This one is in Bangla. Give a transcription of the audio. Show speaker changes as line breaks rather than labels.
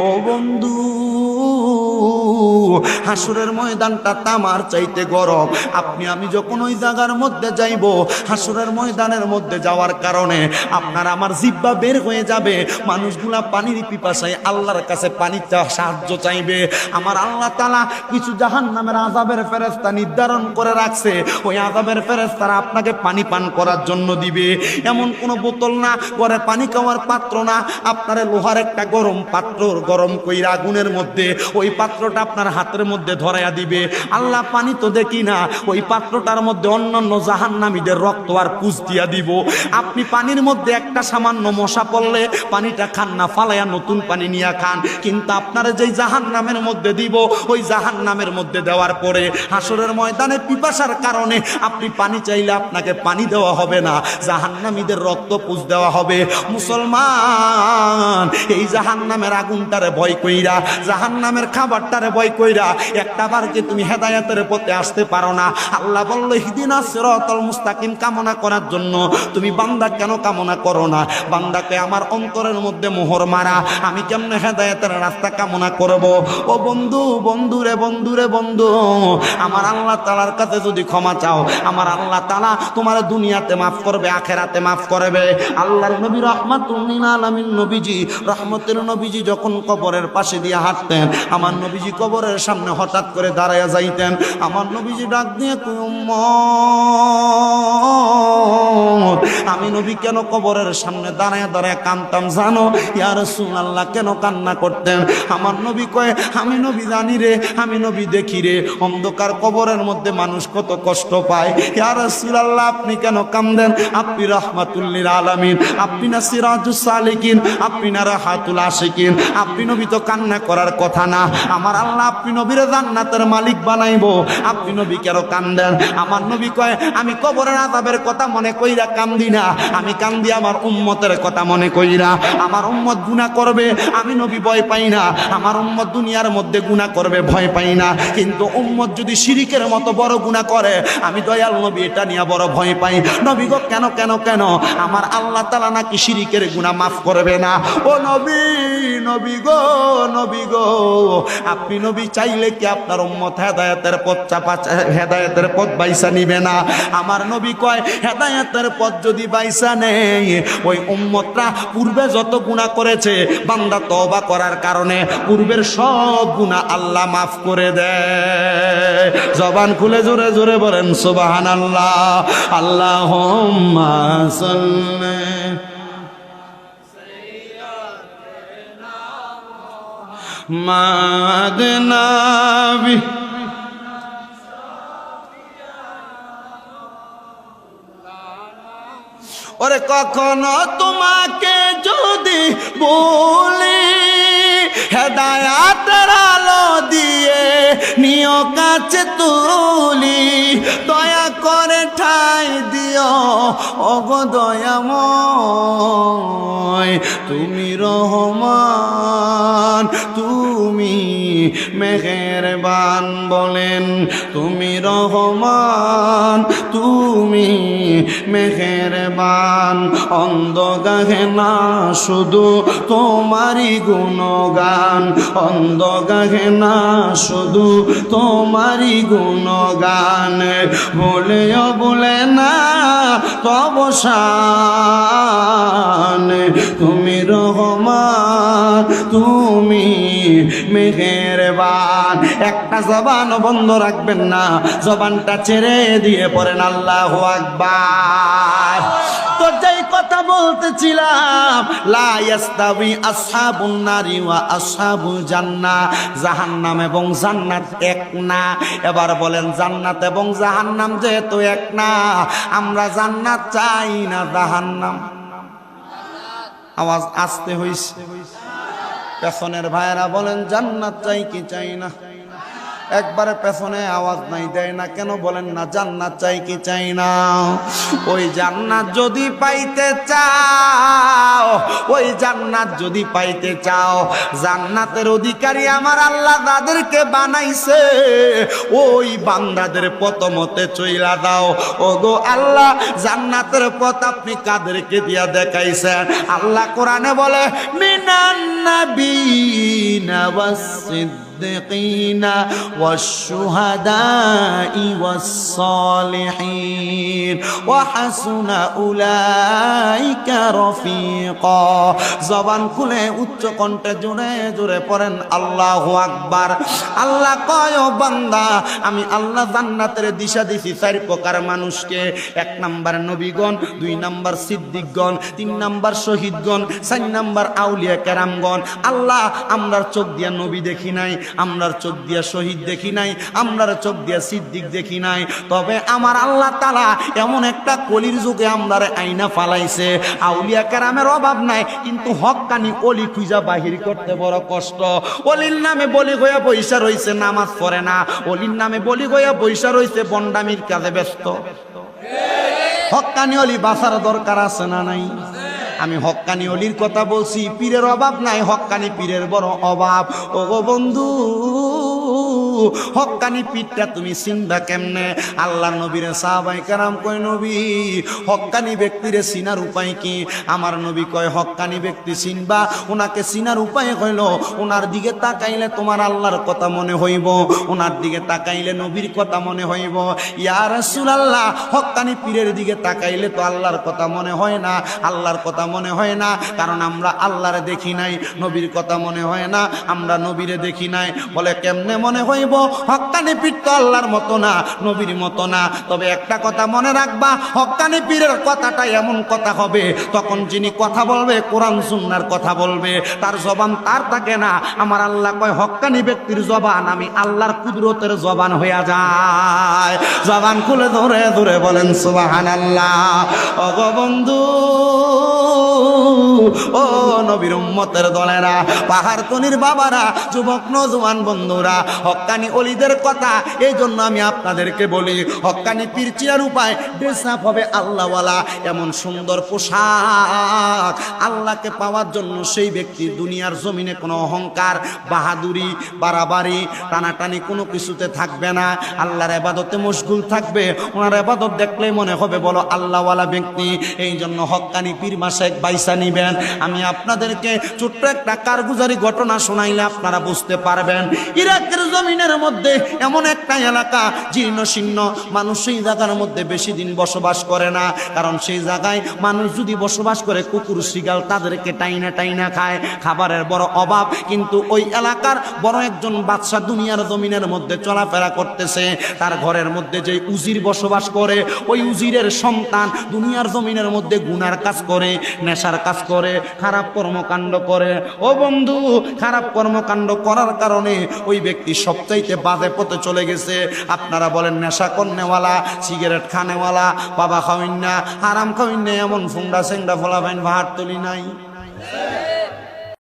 ও বন্ধু। হাসুরের ময়দানটা তামার চাইতে গরম। আপনি, আমি যখন ওই জায়গার মধ্যে যাইব, হাসুরের ময়দানের মধ্যে যাওয়ার কারণে আপনার আমার জিব্বা বের হয়ে যাবে। মানুষগুলা পানির পিপাসায় আল্লাহর কাছে পানি সাহায্য চাইবে। আমার আল্লাহ তালা কিছু জাহান নামের আজাবের ফেরেস্তা নির্ধারণ করে রাখছে। ওই আজাবের ফেরেস্তারা আপনাকে পানি পান করার জন্য দিবে। এমন কোনো বোতল না করে পানি খাওয়ার পাত্র না। আপনার লোহার একটা গরম পাত্র গরম কইরা আগুনের মধ্যে ওই পাত্রটা আপনার হাতের মধ্যে ধরাইয়া দিবে। আল্লাহ পানি তো দেখি না, ওই পাত্রটার মধ্যে অন্যান্য জাহান্নামীদের রক্ত আর পুষ দিয়া দিব। আপনি পানির মধ্যে একটা সামান্য মশা পড়লে পানিটা খান না, ফালাইয়া নতুন পানি নিয়ে খান। কিন্তু আপনারা যেই জাহান নামের মধ্যে দিব, ওই জাহান নামের মধ্যে দেওয়ার পরে হাসরের ময়দানে পিপাসার কারণে আপনি পানি চাইলে আপনাকে পানি দেওয়া হবে না, জাহান্নামীদের রক্ত পুষ দেওয়া হবে। মুসলমান, এই জাহান নামের আগুনটারে ভয় কইরা জাহান নামের খাবারটারে ভয় কইরা একটা বার কি তুমি হেদায়াতের পথে আসতে পারো না, আল্লাহ বলল হিদিনা সিরাতাল মুস্তাকিম কামনা করার জন্য তুমি বান্দা কেন কামনা করো না? বান্দাকে আমার অন্তরের মধ্যে মোহর মারা, আমি কেমনে হেদায়াতের রাস্তা কামনা করব? ও বন্ধু বন্ধু রে বন্ধু, আমার আল্লাহ তালার কাছে যদি ক্ষমা চাও, আমার আল্লাহ তালা তোমার দুনিয়াতে মাফ করবে, আখেরাতে মাফ করবে। আল্লাহর নবী রহমাতুল্লিন নবীজি, রহমতের নবীজি যখন কবরের পাশে দিয়ে হাঁটতেন, আমার নবীজি কবরের সামনে হঠাৎ করে দাঁড়াইয়া যাইতেন। আমার নবীজি ডাক দিয়ে উম্মত, আমি নবী কেন কবরের সামনে দাঁড়ায় দাঁড়ায় কানতাম, জানো? ইয়ার সুন আল্লাহ কেন কান্না করতেন? আমার নবী কয়, আমি নবী জানি রে, আমি নবী দেখি রে। অন্ধকার কবরের মধ্যে মানুষ কত কষ্ট পায়। ইয়ার আল্লাহ আপনি কেন কান্দেন? আপনি রহমাতুল্লিল আলামিন, আপনি না সিরাজুস সালিকিন, আপনি না রাহাতুল আশিকিন। আপনি নবী তো কান্না করার কথা না। আমার আল্লাহ আপনি নবীর জান্নাতের মালিক বানাইবো। আপনি নবী কেন কান্দেন? আমার নবী কয়, আমি কবরের আযাবের কথা মনে কইরা কান্দি না। আমি কান্দি আমার উম্মতের কথা মনে কইরা আমার উম্মত গুনাহ করবে, আমি নবী ভয় পাই না। আমার উম্মত দুনিয়ার মধ্যে গুনাহ করবে, ভয় পাই না। কিন্তু উম্মত যদি শিরিকের মতো বড় গুনাহ করে, আমি দয়াল নবী এটা নিয়ে বড় ভয় পাই। নবী গো, কেন কেন কেন? আমার আল্লাহ তাআলা নাকি শিরিকের গুনাহ মাফ করবে না? ও নবী নবী গো নবী গো, আপনি নবী চাইলে কি আপনার উম্মত হেদায়েতের পথ চাপা, হেদায়েতের পথ বাইসা নিবে না? আমার নবী কয়, হেদায়েতের পথ যদি বাইসা নেই। ওই উম্মতরা পূর্বে যত গুনাহ করেছে, বান্দা তবা করার কারণে পূর্বের সব গুনাহ আল্লাহ মাফ করে দেয়। জবান খুলে জোরে জোরে বলেন, সুবহানাল্লাহ। আল্লাহ সাল্লি মাদনাবি ওরে কখনো তোমাকে যদি বলি, হেদায়াতের আলো দিয়ে নিয় কাছে তুলি, দয়া করে ঠাই দিও অগো দয়াময়। তুমি রহমান, তুমি মেহেরবান বলেন তুমি রহমান, তুমি মেহেরবান। অন্ধ গাহে না শুধু তোমারই গুণগান অন্ধ গাহে না শুধু তোমারই গুণগান। বলেও বলে না তবসান তুমি রহমান, তুমি মেহেরবান। একটা জবান বন্ধ রাখবেন না। জবানটা ছেড়ে দিয়ে পড়েন, আল্লাহ আকবার। কথা বলতেছিলাম, লা ইয়াস্তাবি আসহাবুন নারি ওয়া আসহাবুল জান্নাহ। জাহান্নাম এবং জান্নাত এবার বলেন, জান্নাত এবং জাহান্নাম যেহেতু আমরা জান্নাত চাই না জাহান্নাম? আওয়াজ আসতে হইছে। পেছনের ভাইয়েরা বলেন, জান্নাত চাই কি চাই না? একবারে পেছনে আওয়াজ নাই দেয় না, কেন বলেন না, জান্নাত চাই কি চাই না? ওই জান্নাত যদি পাইতে চাও, ওই জান্নাত যদি পাইতে চাও, জান্নাতের অধিকারী আমার আল্লাহ তাদেরকে বানাইছে। ওই বান্দাদের পতমতে চইলা দাও। ও গো আল্লাহ, জান্নাতের পথ আপনি কাদেরকে দিয়া দেখাইছেন? আল্লাহ কোরআনে বলে, মিনান নাবিন والصديقين والشهداء والصالحين وحسن أولئك رفيقا জবান খুলে উচ্চ কণ্ঠে জোরে জোরে পড়েন আল্লাহ আকবার আল্লাহ কয় ও বান্দা আমি আল্লাহ জান্নাতের দিশা দিছি চার প্রকার মানুষকে এক নাম্বার নবীগণ দুই নাম্বার সিদ্দিকগণ তিন নাম্বার শহীদগণ চার নাম্বার আউলিয়া কেরামগণ আল্লাহ আমরার চোখ দিয়া নবী দেখি নাই আমরার চোখ দিয়া শহীদ দেখি নাই, আমরার চোখ দিয়া সিদ্দিক দেখি নাই। তবে আমার আল্লাহ তালা এমন একটা কলির যুগে আমরার আইনা ফালাইছে। আউলিয়া কেরামের অভাব নাই, কিন্তু হকানি অলি খুঁজা বাহির করতে বড় কষ্ট। অলির নামে বলি হইয়া পয়সা রইছে, নামাজ পড়ে না। অলির নামে বলি হইয়া পয়সা রইছে বন্ডামির কাজে ব্যস্ত। হকানি অলি বাসার দরকার আছে না নাই? আমি হক্কানি অলির কথা বলছি পীরের অভাব নাই হক্কানি পীরের বড় অভাব। ও বন্ধু হক্কানি পীরটা তুমি চিনবা কেমনে? আল্লাহ নবীর সাহাবাই কারাম কয়, নবী হক্কানি ব্যক্তিরে চিনার উপায় কি? আমার নবী কয় হক্কানি ব্যক্তি চিনবা ওনাকে চিনার উপায় হইল ওনার দিকে তাকাইলে তোমার আল্লাহর কথা মনে হইব ওনার দিকে তাকাইলে নবীর কথা মনে হইব। ইয়া আল্লাহ হক্কানি পীরের দিকে তাকাইলে তো আল্লাহর কথা মনে হয় না, আল্লাহর কথা মনে হয় না, কারণ আমরা আল্লাহরে দেখি নাই, নবীর কথা মনে হয় না, আমরা নবীরে দেখি নাই, বলে কেমনে মনে হইব? হক্কানি পীর তো আল্লাহর মতো না, নবীর মতো না। তবে একটা কথা মনে রাখবা হক্কানি পীরের কথাটা এমন কথা হবে, তখন যিনি কথা বলবে, কোরআন সুন্নার কথা বলবে, তার জবান তার থাকে না। আমার আল্লাহ কয় হক্কানি ব্যক্তির জবান আমি আল্লাহর কুদরতের জবান হইয়া যায়। জবান খুলে ধরে ধরে বলেন সুবাহান আল্লাহ অগবন্ধু ও নবীর উম্মতের দলেরা, পাহাড় তনির বাবারা, যুবক নজওয়ান বন্ধুরা হক্কানি অলিদের কথা এই জন্য আমি আপনাদেরকে বলি হক্কানি পীরচিয়ার উপায় ড্রেসআপ হবে আল্লাহওয়ালা। এমন সুন্দর পোশাক আল্লাহকে পাওয়ার জন্য সেই ব্যক্তি দুনিয়ার জমিনে কোনো অহংকার, বাহাদুরি, বাড়াবাড়ি, টানাটানি কোনো কিছুতে থাকবে না। আল্লাহর এবাদতে মশগুল থাকবে। ওনার এবাদত দেখলে মনে হবে বলো আল্লাহওয়ালা ব্যক্তি। এই জন্য হক্কানি পীর মাসেক বাইসা নিবেন আমি আপনাদেরকে ছোট্ট একটা কারগুজারি ঘটনা শোনাইলে আপনারা বুঝতে পারবেন। ইরাকের জমিনের মধ্যে এমন একটা এলাকা, জীর্ণ শীর্ণ, মানুষ সেই জায়গার মধ্যে বেশি দিন বসবাস করে না। কারণ সেই জায়গায় মানুষ যদি বসবাস করে, কুকুর শিগাল তাদেরকে টাইনা টাইনা খায়, খাবারের বড় অভাব। কিন্তু ওই এলাকার বড় একজন বাদশাহ দুনিয়ার জমিনের মধ্যে চলাফেরা করতেছে। তার ঘরের মধ্যে যে উজির বসবাস করে, ওই উজিরের সন্তান দুনিয়ার জমিনের মধ্যে গুনার কাজ করে, নেশার কাজ করে খারাপ কর্মকাণ্ড করে। ও বন্ধু, খারাপ কর্মকাণ্ড করার কারণে ওই ব্যক্তি সবচাইতে বাজে পথে চলে গেছে। আপনারা বলেন, নেশা কন্যাওয়ালা সিগারেট খানেওয়ালা, বাবা খাওয়াইন না, হারাম খাওয়াইন না, এমন ফুংডা সেংডা ফলাফাইন ভাত তুলি নাই।